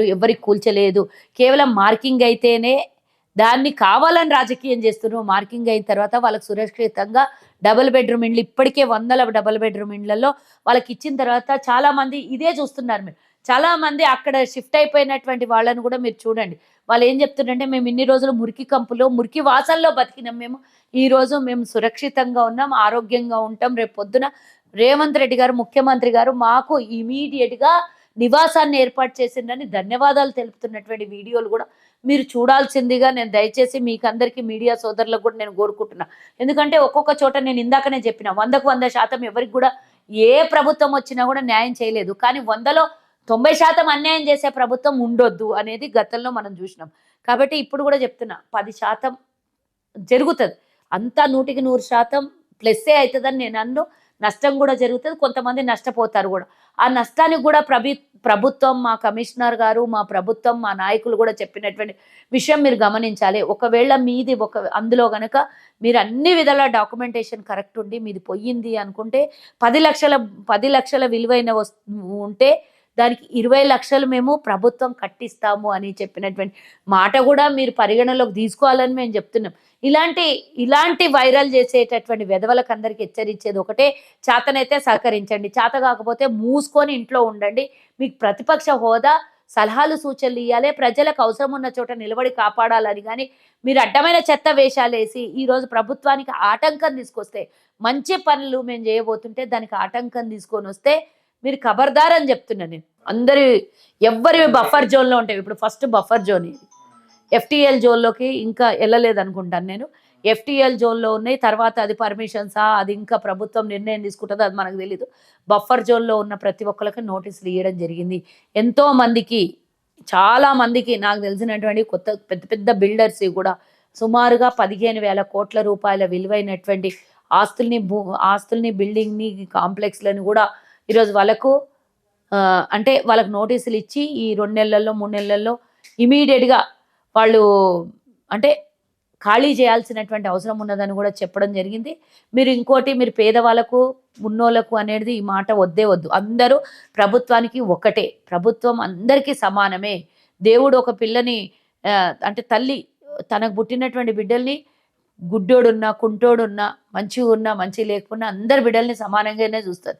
ఎవరికి కూల్చలేదు. కేవలం మార్కింగ్ అయితేనే దాన్ని కావాలని రాజకీయం చేస్తున్నారు. మార్కింగ్ అయిన తర్వాత వాళ్ళకి సురక్షితంగా డబుల్ బెడ్రూమ్ ఇండ్లు ఇప్పటికే వందల డబుల్ బెడ్రూమ్ ఇండ్లలో వాళ్ళకి ఇచ్చిన తర్వాత చాలా మంది ఇదే చూస్తున్నారు మీరు. చాలా మంది అక్కడ షిఫ్ట్ అయిపోయినటువంటి వాళ్ళని కూడా మీరు చూడండి. వాళ్ళు ఏం చెప్తున్నారంటే మేము ఇన్ని రోజులు మురికి కంపులో మురికి వాసనలో బతికినాం మేము. ఈరోజు మేము సురక్షితంగా ఉన్నాం ఆరోగ్యంగా ఉంటాం. రేపు పొద్దున రేవంత్ రెడ్డి గారు ముఖ్యమంత్రి గారు మాకు ఇమీడియట్గా నివాసాన్ని ఏర్పాటు చేసిందని ధన్యవాదాలు తెలుపుతున్నటువంటి వీడియోలు కూడా మీరు చూడాల్సిందిగా నేను దయచేసి మీకు అందరికీ మీడియా సోదరులకు కూడా నేను కోరుకుంటున్నా. ఎందుకంటే ఒక్కొక్క చోట నేను ఇందాకనే చెప్పిన వందకు వంద శాతం ఎవరికి కూడా ఏ ప్రభుత్వం వచ్చినా కూడా న్యాయం చేయలేదు. కానీ వందలో తొంభై శాతం అన్యాయం చేసే ప్రభుత్వం ఉండొద్దు అనేది గతంలో మనం చూసినాం. కాబట్టి ఇప్పుడు కూడా చెప్తున్నా పది శాతం జరుగుతుంది. అంతా నూటికి నూరు శాతం ప్లస్సే అవుతుందని నేను అన్ను నష్టం కూడా జరుగుతుంది కొంతమంది నష్టపోతారు కూడా. ఆ నష్టానికి కూడా ప్రభు ప్రభుత్వం మా కమిషనర్ గారు మా ప్రభుత్వం మా నాయకులు కూడా చెప్పినటువంటి విషయం మీరు గమనించాలి. ఒకవేళ మీది ఒక అందులో కనుక మీరు అన్ని విధాల డాక్యుమెంటేషన్ కరెక్ట్ ఉండి మీది పొయ్యింది అనుకుంటే పది లక్షల పది లక్షల విలువైన వస్తు ఉంటే దానికి ఇరవై లక్షలు మేము ప్రభుత్వం కట్టిస్తాము అని చెప్పినటువంటి మాట కూడా మీరు పరిగణలోకి తీసుకోవాలని మేము చెప్తున్నాం. ఇలాంటి ఇలాంటి వైరల్ చేసేటటువంటి వెధవలకు అందరికీ హెచ్చరించేది ఒకటే చేతనైతే సహకరించండి. చేత కాకపోతే మూసుకొని ఇంట్లో ఉండండి. మీకు ప్రతిపక్ష హోదా సలహాలు సూచనలు ఇవ్వాలి ప్రజలకు అవసరం ఉన్న చోట నిలబడి కాపాడాలని కానీ మీరు అడ్డమైన చెత్త వేషాలు వేసి ఈరోజు ప్రభుత్వానికి ఆటంకం తీసుకొస్తే మంచి పనులు మేము చేయబోతుంటే దానికి ఆటంకం తీసుకొని వస్తే మీరు ఖబర్దార్ అని చెప్తున్నా నేను. అందరి ఎవ్వరి బఫర్ జోన్లో ఉంటాయి. ఇప్పుడు ఫస్ట్ బఫర్ జోన్ ఇది. ఎఫ్టీఎల్ జోన్లోకి ఇంకా వెళ్ళలేదు అనుకుంటాను నేను. ఎఫ్టీఎల్ జోన్లో ఉన్నాయి. తర్వాత అది పర్మిషన్సా అది ఇంకా ప్రభుత్వం నిర్ణయం తీసుకుంటుందో అది మనకు తెలీదు. బఫర్ జోన్లో ఉన్న ప్రతి ఒక్కరికి నోటీసులు ఇవ్వడం జరిగింది. ఎంతో మందికి చాలా మందికి నాకు తెలిసినటువంటి కొత్త పెద్ద పెద్ద బిల్డర్స్ కూడా సుమారుగా పదిహేను వేల కోట్ల రూపాయల విలువైనటువంటి ఆస్తుల్ని భూ ఆస్తుల్ని బిల్డింగ్ని కాంప్లెక్స్లను కూడా ఈరోజు వాళ్ళకు అంటే వాళ్ళకు నోటీసులు ఇచ్చి ఈ రెండు నెలల్లో మూడు నెలల్లో ఇమీడియట్గా వాళ్ళు అంటే ఖాళీ చేయాల్సినటువంటి అవసరం ఉన్నదని కూడా చెప్పడం జరిగింది. మీరు ఇంకోటి మీరు పేదవాళ్ళకు ఉన్నోళ్ళకు అనేది ఈ మాట వద్దే వద్దు. అందరూ ప్రభుత్వానికి ఒకటే. ప్రభుత్వం అందరికీ సమానమే. దేవుడు ఒక పిల్లని అంటే తల్లి తనకు పుట్టినటువంటి బిడ్డల్ని గుడ్డోడున్నా కుంటోడున్నా మంచిగా ఉన్నా మంచి లేకున్నా అందరి బిడ్డల్ని సమానంగానే చూస్తారు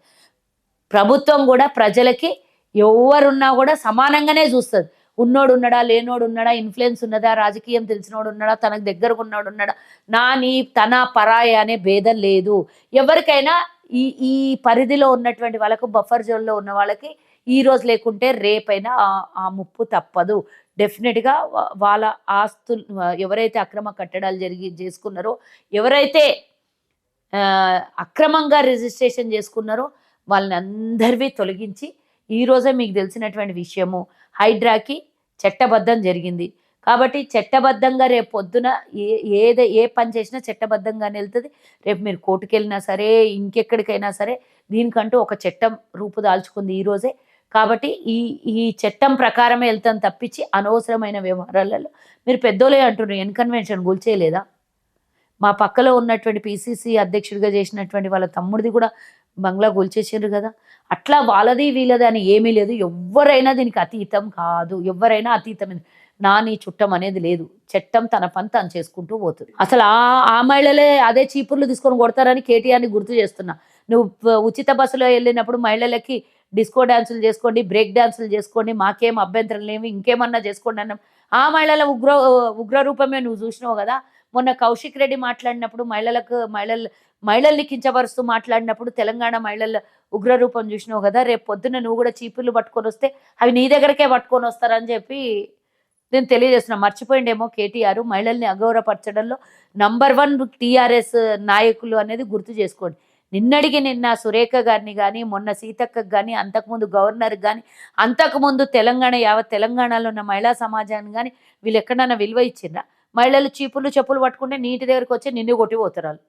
ప్రభుత్వం కూడా ప్రజలకి ఎవరున్నా కూడా సమానంగానే చూస్తుంది. ఉన్నోడు ఉన్నాడా లేనోడు ఉన్నాడా ఇన్ఫ్లుయెన్స్ ఉన్నదా రాజకీయం తెలిసినోడు ఉన్నాడా తనకు దగ్గరకు ఉన్నాడు ఉన్నాడా నా నీ తన పరాయ అనే భేదం లేదు. ఎవరికైనా ఈ ఈ పరిధిలో ఉన్నటువంటి వాళ్ళకు బఫర్ జోన్లో ఉన్న వాళ్ళకి ఈ రోజు లేకుంటే రేపైనా ఆ- ఆ ముప్పు తప్పదు. డెఫినెట్గా వాళ్ళ ఆస్తులు ఎవరైతే అక్రమ కట్టడాలు జరిగి చేసుకున్నారో ఎవరైతే అక్రమంగా రిజిస్ట్రేషన్ చేసుకున్నారో వాళ్ళని అందరివి తొలగించి ఈరోజే మీకు తెలిసినటువంటి విషయము. హైడ్రాకి చట్టబద్ధం జరిగింది. కాబట్టి చట్టబద్ధంగా రేపు పొద్దున ఏ ఏదే ఏ పని చేసినా చట్టబద్ధంగానే వెళ్తుంది. రేపు మీరు కోర్టుకు వెళ్ళినా సరే ఇంకెక్కడికైనా సరే దీనికంటూ ఒక చట్టం రూపుదాల్చుకుంది ఈరోజే కాబట్టి ఈ ఈ చట్టం ప్రకారమే వెళ్తాను తప్పించి అనవసరమైన వ్యవహారాలలో మీరు పెద్దోళ్ళే అంటున్నారు. ఎన్కన్వెన్షన్ గుల్చేయలేదా? మా పక్కలో ఉన్నటువంటి పిసిసి అధ్యక్షుడిగా చేసినటువంటి వాళ్ళ తమ్ముడిది కూడా బంగ్లా కూల్చేసారు కదా. అట్లా వాళ్ళది వీళ్ళది అని ఏమీ లేదు. ఎవరైనా దీనికి అతీతం కాదు. ఎవరైనా అతీతం నా నీ చుట్టం అనేది లేదు. చట్టం తన పని తను చేసుకుంటూ పోతుంది. అసలు ఆ ఆ మహిళలే అదే చీపుర్లు తీసుకొని కొడతారని కేటీఆర్ని గుర్తు చేస్తున్నా. నువ్వు ఉచిత బస్సులో వెళ్ళినప్పుడు మహిళలకి డిస్కో డ్యాన్సులు చేసుకోండి బ్రేక్ డ్యాన్సులు చేసుకోండి మాకేం అభ్యంతరం లేవు ఇంకేమన్నా చేసుకోండి అన్న ఆ మహిళల ఉగ్ర ఉగ్ర రూపమే నువ్వు చూసినావు కదా? మొన్న కౌశిక్ రెడ్డి మాట్లాడినప్పుడు మహిళలకు మహిళలు మహిళల్ని కించపరుస్తూ మాట్లాడినప్పుడు తెలంగాణ మహిళల ఉగ్ర రూపం చూసినావు కదా? రేపు పొద్దున్న నువ్వు కూడా చీపులు పట్టుకొని వస్తే అవి నీ దగ్గరకే పట్టుకొని వస్తారని చెప్పి నేను తెలియజేస్తున్నా. మర్చిపోయిండేమో కేటీఆర్ మహిళల్ని అగౌరవపరచడంలో. నంబర్ వన్ టీఆర్ఎస్ నాయకులు అనేది గుర్తు చేసుకోండి. నిన్నడిగి నిన్న సురేఖ గారిని కానీ మొన్న సీతక్కకు కానీ అంతకుముందు గవర్నర్ కానీ అంతకుముందు తెలంగాణ యావత్ తెలంగాణలో ఉన్న మహిళా సమాజాన్ని కానీ వీళ్ళు ఎక్కడన్నా విలువ ఇచ్చిండ్రా? మహిళలు చీపులు చెప్పులు పట్టుకుంటే నీటి దగ్గరికి వచ్చి నిన్ను కొట్టిపోతున్నారు